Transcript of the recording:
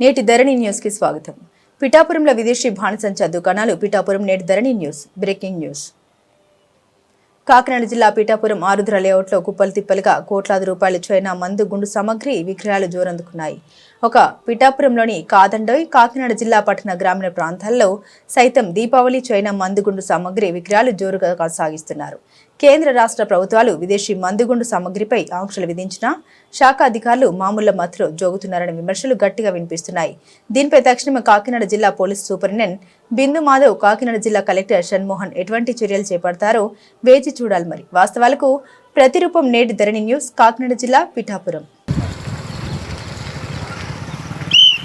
నేటి ధరణి న్యూస్కి స్వాగతం. పిఠాపురంలో విదేశీ బాణసంచా దుకాణాలు పిఠాపురం నేటి Dharani news breaking news. Kakinada జిల్లా పీఠాపురం ఆరుద్ర లేఅవుట్లో కుప్పలు తిప్పలుగా కోట్లాది రూపాయల చైనా మందు గుండు సామగ్రి విక్రయాలు జోరందుకున్నాయి. ఒక పిఠాపురంలోని కాదండోయ్ కాకినాడ జిల్లా పట్టణ గ్రామీణ ప్రాంతాల్లో సైతం దీపావళి చైనా మందుగుండు సామగ్రి విక్రయాలు జోరుగా కొనసాగిస్తున్నారు. కేంద్ర రాష్ట్ర ప్రభుత్వాలు విదేశీ మందుగుండు సామగ్రిపై ఆంక్షలు విధించినా శాఖ అధికారులు మామూళ్ళ మత్తులో జోగుతున్నారనే విమర్శలు గట్టిగా వినిపిస్తున్నాయి. దీనిపై తక్షణమే కాకినాడ జిల్లా పోలీస్ సూపరింటెండెంట్ బిందు మాధవ్ కాకినాడ జిల్లా కలెక్టర్ షణ్మోహన్ ఎటువంటి చర్యలు చేపడతారో వేచి చూడాలి మరి. వాస్తవాలకు ప్రతిరూపం నేటి ధరణి న్యూస్ కాకినాడ జిల్లా పిఠాపురం.